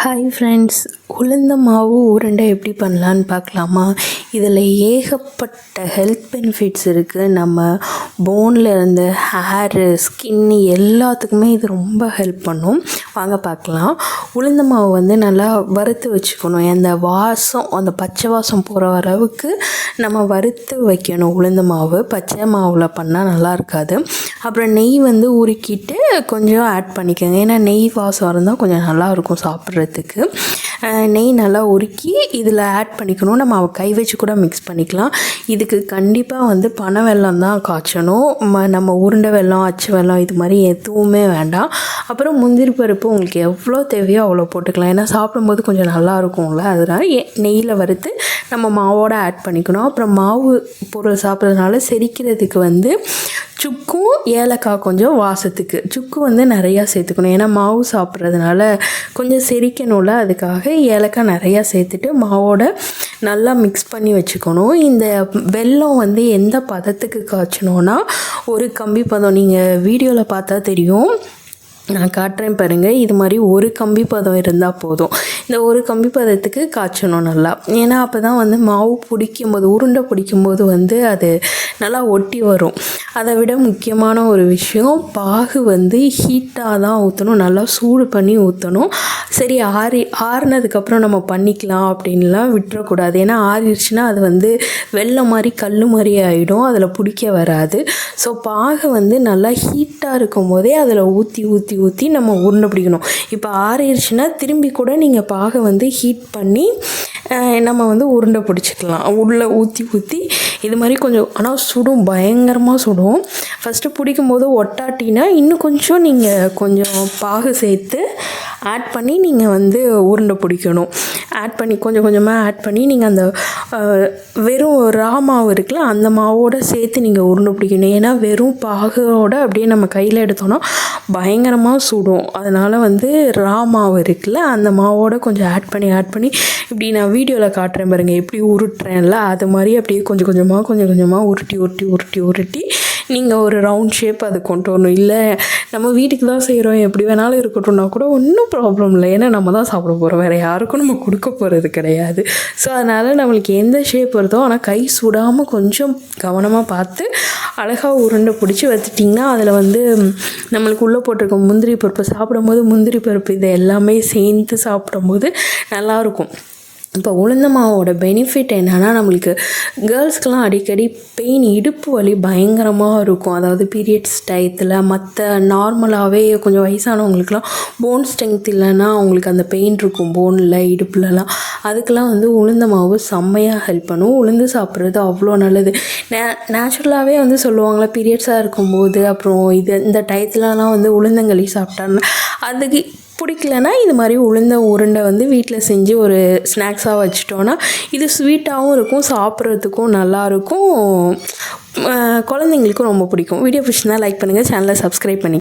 Hi friends உளுந்த மாவு உருண்டை எப்படி பண்ணலான்னு பார்க்கலாமா? இதில் ஏகப்பட்ட ஹெல்த் பெனிஃபிட்ஸ் இருக்குது நம்ம போனில் இருந்து ஹேரு ஸ்கின்னு எல்லாத்துக்குமே இது ரொம்ப ஹெல்ப் பண்ணும். வாங்க பார்க்கலாம். உளுந்த மாவு வந்து நல்லா வறுத்து வச்சுக்கணும். அந்த வாசம் அந்த பச்சை வாசம் போகிற அளவுக்கு நம்ம வறுத்து வைக்கணும் உளுந்த மாவு. பச்சை மாவில் பண்ணால் நல்லா இருக்காது. அப்புறம் நெய் வந்து உருக்கிட்டு கொஞ்சம் ஆட் பண்ணிக்கோங்க. ஏன்னா நெய் வாசம் இருந்தால் கொஞ்சம் நல்லாயிருக்கும் சாப்பிட்றதுக்கு. நெய் நல்லா உருக்கி இதில் ஆட் பண்ணிக்கணும். நம்ம கை வச்சு கூட மிக்ஸ் பண்ணிக்கலாம். இதுக்கு கண்டிப்பாக வந்து பனை வெல்லம் தான் காய்ச்சணும். ம நம்ம உருண்டை வெள்ளம் அச்சு வெள்ளம் இது மாதிரி எதுவுமே வேண்டாம். அப்புறம் முந்திரி பருப்பு உங்களுக்கு எவ்வளோ தேவையோ அவ்வளோ போட்டுக்கலாம். ஏன்னா சாப்பிடும்போது கொஞ்சம் நல்லா இருக்கும்ல அதனால் நெய்யில் வறுத்து நம்ம மாவோடு ஆட் பண்ணிக்கணும். அப்புறம் மாவு பொருள் சாப்பிட்றதுனால செரிக்கிறதுக்கு வந்து சுக்கும் ஏலக்காய் கொஞ்சம் வாசத்துக்கு. சுக்கு வந்து நிறையா சேர்த்துக்கணும். ஏன்னா மாவு சாப்பிட்றதுனால கொஞ்சம் செரிக்கணும்ல அதுக்காக ஏலக்காய் நிறையா சேர்த்துட்டு மாவோட நல்லா மிக்ஸ் பண்ணி வச்சுக்கணும். இந்த வெல்லம் வந்து எந்த பதத்துக்கு காய்ச்சணுன்னா ஒரு கம்பி பதம் நீங்கள் வீடியோவில் பார்த்தா தெரியும். நான் காட்டுறேன் பாருங்கள் இது மாதிரி ஒரு கம்பி பதம் இருந்தால் போதும். இந்த ஒரு கம்பி பதத்துக்கு காய்ச்சணும் நல்லா. ஏன்னா அப்போ தான் வந்து மாவு பிடிக்கும்போது உருண்டை பிடிக்கும்போது வந்து அது நல்லா ஒட்டி வரும். அதை விட முக்கியமான ஒரு விஷயம் பாகு வந்து ஹீட்டாக தான் ஊற்றணும் நல்லா சூடு பண்ணி ஊற்றணும் சரி ஆறி ஆறுனதுக்கப்புறம் நம்ம பண்ணிக்கலாம் அப்படின்லாம் விட்டுறக்கூடாது. ஏன்னா ஆறிடுச்சுன்னா அது வந்து வெள்ளை மாதிரி கல் மாதிரி ஆகிடும் அதில் பிடிக்க வராது. ஸோ பாகை வந்து நல்லா ஹீட்டாக இருக்கும் போதே அதில் ஊற்றி ஊற்றி ஊற்றி நம்ம உருண்டை பிடிக்கணும். இப்போ ஆறிடுச்சுன்னா திரும்பி கூட நீங்கள் பாகை வந்து ஹீட் பண்ணி நம்ம வந்து உருண்டை பிடிச்சிக்கலாம். உள்ளே ஊற்றி ஊற்றி இது மாதிரி கொஞ்சம் ஆனால் சுடும் பயங்கரமாக சுடும். ஃபஸ்ட்டு பிடிக்கும்போது ஒட்டாட்டினா இன்னும் கொஞ்சம் நீங்கள் கொஞ்சம் பாகு சேர்த்து ஆட் பண்ணி நீங்கள் வந்து உருண்டை பிடிக்கணும். ஆட் பண்ணி கொஞ்சம் கொஞ்சமாக ஆட் பண்ணி நீங்கள் அந்த வெறும் ரா மாவு இருக்குல்ல அந்த மாவோடு சேர்த்து நீங்கள் உருண்டை பிடிக்கணும். ஏன்னா வெறும் பாகோடு அப்படியே நம்ம கையில் எடுத்தோன்னா பயங்கரமாக சுடும். அதனால் வந்து ரா மாவு இருக்குல்ல அந்த மாவோடு கொஞ்சம் ஆட் பண்ணி ஆட் பண்ணி இப்படி நான் வீடியோவில் காட்டுறேன் பாருங்கள் எப்படி உருட்டுறேன்ல அது மாதிரி அப்படியே கொஞ்சம் கொஞ்சமாக கொஞ்சம் கொஞ்சமாக உருட்டி உருட்டி உருட்டி உருட்டி நீங்கள் ஒரு ரவுண்ட் ஷேப் அது கொண்டு வரணும். இல்லை நம்ம வீட்டுக்கு தான் செய்கிறோம் எப்படி வேணாலும் இருக்கட்டும்னா கூட ஒன்றும் ப்ராப்ளம் இல்லை. ஏன்னா நம்ம தான் சாப்பிட போகிறோம் வேறு யாருக்கும் நம்ம கொடுக்க போகிறது கிடையாது. ஸோ அதனால் நம்மளுக்கு எந்த ஷேப் வருதோ ஆனால் கை சுடாமல் கொஞ்சம் கவனமாக பார்த்து அழகாக உருண்டை பிடிச்சி வச்சுட்டிங்கன்னா அதில் வந்து நம்மளுக்கு உள்ளே போட்டிருக்க முந்திரி பருப்பு சாப்பிடும்போது முந்திரி பருப்பு இதை எல்லாமே சேர்ந்து சாப்பிடும்போது நல்லாயிருக்கும் இப்போ உளுந்த மாவோட பெனிஃபிட் என்னென்னா நம்மளுக்கு கேர்ள்ஸ்க்கெலாம் அடிக்கடி பெயின் இடுப்பு வலி பயங்கரமாக இருக்கும். அதாவது பீரியட்ஸ் டயத்தில் மற்ற நார்மலாகவே கொஞ்சம் வயசானவங்களுக்குலாம் போன் ஸ்ட்ரென்த் இல்லைன்னா அவங்களுக்கு அந்த பெயின் இருக்கும். போனில் இடுப்புலலாம். அதுக்கெலாம் வந்து உளுந்த மாவு செம்மையாக ஹெல்ப் பண்ணும். உளுந்து சாப்பிட்றது அவ்வளோ நல்லது. நே நேச்சுரலாகவே வந்து சொல்லுவாங்களே பீரியட்ஸாக இருக்கும்போது அப்புறம் இது இந்த டயத்துலலாம் வந்து உளுந்தங்களி சாப்பிட்டாங்க அதுக்கு பிடிக்கலனா இது மாதிரி உளுந்த உருண்டை வந்து வீட்டில் செஞ்சு ஒரு ஸ்நாக்ஸாக வச்சுட்டோன்னா இது ஸ்வீட்டாகவும் இருக்கும் சாப்பிட்றதுக்கும் நல்லாயிருக்கும் குழந்தைங்களுக்கும் ரொம்ப பிடிக்கும். வீடியோ பிடிச்சிருந்தா லைக் பண்ணுங்கள் சேனலை சப்ஸ்கிரைப் பண்ணி